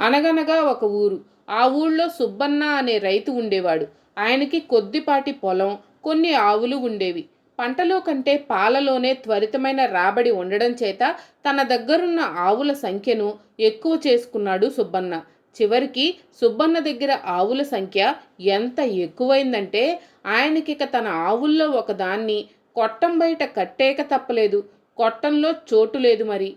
అనగనగా ఒక ఊరు. ఆ ఊళ్ళో సుబ్బన్న అనే రైతు ఉండేవాడు. ఆయనకి కొద్దిపాటి పొలం కొన్ని ఆవులు ఉండేవి. పంటలో కంటే పాలలోనే త్వరితమైన రాబడి ఉండడం చేత తన దగ్గరున్న ఆవుల సంఖ్యను ఎక్కువ చేసుకున్నాడు సుబ్బన్న. చివరికి సుబ్బన్న దగ్గర ఆవుల సంఖ్య ఎంత ఎక్కువైందంటే ఆయనకిక తన ఆవుల్లో ఒకదాన్ని కొట్టం బయట కట్టేక తప్పలేదు. కొట్టంలో చోటు లేదు మరి.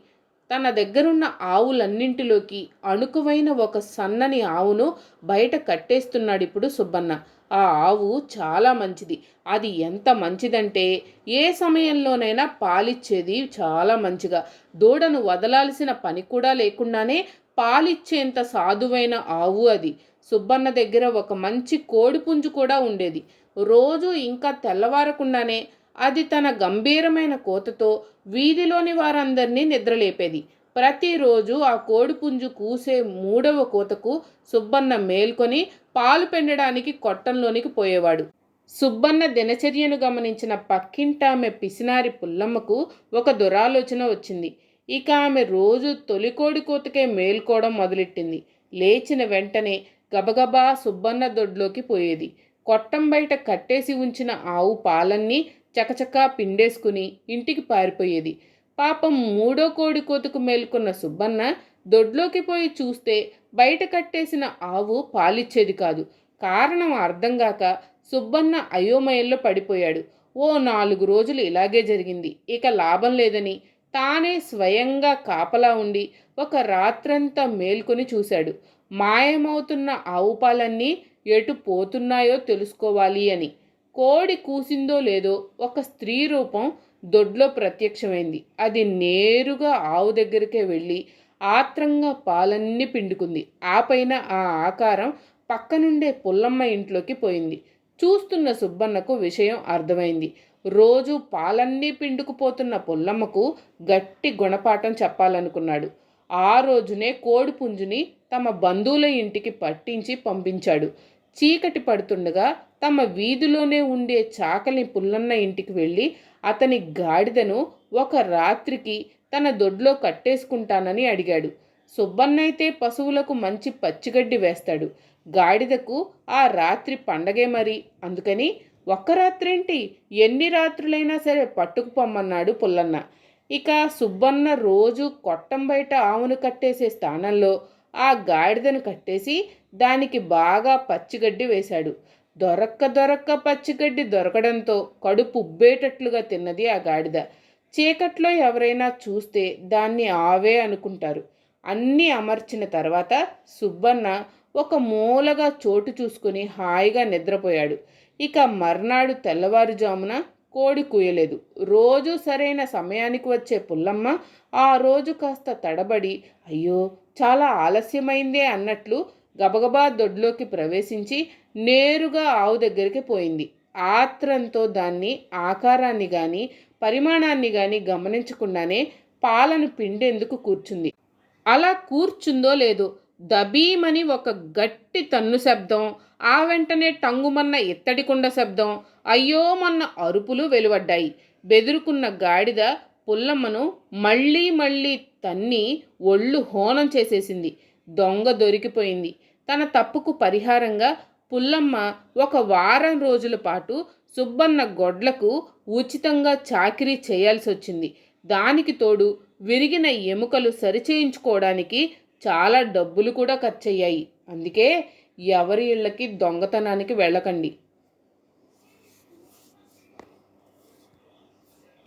తన దగ్గరున్న ఆవులన్నింటిలోకి అణుకువైన ఒక సన్నని ఆవును బయట కట్టేస్తున్నాడు ఇప్పుడు సుబ్బన్న. ఆ ఆవు చాలా మంచిది. అది ఎంత మంచిదంటే ఏ సమయంలోనైనా పాలిచ్చేది చాలా మంచిగా. దూడను వదలాల్సిన పని కూడా లేకుండానే పాలిచ్చేంత సాధువైన ఆవు అది. సుబ్బన్న దగ్గర ఒక మంచి కోడిపుంజు కూడా ఉండేది. రోజు ఇంకా తెల్లవారకుండానే అది తన గంభీరమైన కోతతో వీధిలోని వారందరినీ నిద్రలేపేది. ప్రతిరోజు ఆ కోడిపుంజు కూసే మూడవ కోతకు సుబ్బన్న మేల్కొని పాలు పెండడానికి కొట్టంలోనికి పోయేవాడు. సుబ్బన్న దినచర్యను గమనించిన పక్కింటామె పిసినారి పుల్లమ్మకు ఒక దురాలోచన వచ్చింది. ఇక ఆమె రోజు తొలికోడి కోతకే మేల్కోవడం మొదలెట్టింది. లేచిన వెంటనే గబగబా సుబ్బన్న దొడ్లోకి పోయేది. కొట్టం బయట కట్టేసి ఉంచిన ఆవు పాలన్నీ చకచకా పిండేసుకుని ఇంటికి పారిపోయేది. పాపం మూడో కోడి కోతకు మేల్కొన్న సుబ్బన్న దొడ్లోకి పోయి చూస్తే బయట కట్టేసిన ఆవు పాలిచ్చేది కాదు. కారణం అర్థం కాక సుబ్బన్న అయోమయంలో పడిపోయాడు. ఓ నాలుగు రోజులు ఇలాగే జరిగింది. ఇక లాభం లేదని తానే స్వయంగా కాపలా ఉండి ఒక రాత్రంతా మేల్కొని చూశాడు. మాయమవుతున్న ఆవు పాలన్నీ ఎటు పోతున్నాయో తెలుసుకోవాలి అని. కోడి కూసిందో లేదో ఒక స్త్రీ రూపం దొడ్లో ప్రత్యక్షమైంది. అది నేరుగా ఆవు దగ్గరికే వెళ్ళి ఆత్రంగా పాలన్నీ పిండుకుంది. ఆ పైన ఆ ఆకారం పక్కనుండే పుల్లమ్మ ఇంట్లోకి పోయింది. చూస్తున్న సుబ్బన్నకు విషయం అర్థమైంది. రోజు పాలన్నీ పిండుకుపోతున్న పుల్లమ్మకు గట్టి గుణపాఠం చెప్పాలనుకున్నాడు. ఆ రోజునే కోడి పుంజుని తమ బంధువుల ఇంటికి పట్టించి పంపించాడు. చీకటి పడుతుండగా తమ వీధిలోనే ఉండే చాకలి పుల్లన్న ఇంటికి వెళ్ళి అతని గాడిదను ఒక రాత్రికి తన దొడ్లో కట్టేసుకుంటానని అడిగాడు. సుబ్బన్నైతే పశువులకు మంచి పచ్చిగడ్డి వేస్తాడు. గాడిదకు ఆ రాత్రి పండగే మరి. అందుకని ఒక్క రాత్రేంటి? ఎన్ని రాత్రులైనా సరే పట్టుకుపోమ్మన్నాడు పుల్లన్న. ఇక సుబ్బన్న రోజు కొట్టం బయట ఆవును కట్టేసే స్థానంలో ఆ గాడిదను కట్టేసి దానికి బాగా పచ్చిగడ్డి వేశాడు. దొరక్క దొరక్క పచ్చిగడ్డి దొరకడంతో కడుపు ఉబ్బేటట్లుగా తిన్నది ఆ గాడిద. చీకట్లో ఎవరైనా చూస్తే దాన్ని ఆవే అనుకుంటారు. అన్నీ అమర్చిన తర్వాత సుబ్బన్న ఒక మూలగా చోటు చూసుకుని హాయిగా నిద్రపోయాడు. ఇక మర్నాడు తెల్లవారుజామున కోడి కూయలేదు. రోజు సరైన సమయానికి వచ్చే పుల్లమ్మ ఆ రోజు కాస్త తడబడి అయ్యో చాలా ఆలస్యమైందే అన్నట్లు గబగబా దొడ్లోకి ప్రవేశించి నేరుగా ఆవు దగ్గరికి పోయింది. ఆత్రంతో దాన్ని ఆకారాన్ని కానీ పరిమాణాన్ని కానీ గమనించకుండానే పాలను పిండేందుకు కూర్చుంది. అలా కూర్చుందో లేదో దబీమని ఒక గట్టి తన్ను శబ్దం ఆ వెంటనే టంగుమన్న ఇత్తడికుండ శబ్దం అయ్యో మొన్న అరుపులు వెలువడ్డాయి. బెదురుకున్న గాడిద పుల్లమ్మను మళ్ళీ మళ్ళీ తన్ని ఒళ్ళు హోనం చేసేసింది. దొంగ దొరికిపోయింది. తన తప్పుకు పరిహారంగా పుల్లమ్మ ఒక వారం రోజుల పాటు సుబ్బన్న గొడ్లకు ఉచితంగా చాకిరీ చేయాల్సి వచ్చింది దానికి తోడు విరిగిన ఎముకలు సరిచేయించుకోవడానికి చాలా డబ్బులు కూడా ఖర్చయ్యాయి. అందుకే ఎవరి ఇళ్ళకి దొంగతనానికి వెళ్ళకండి.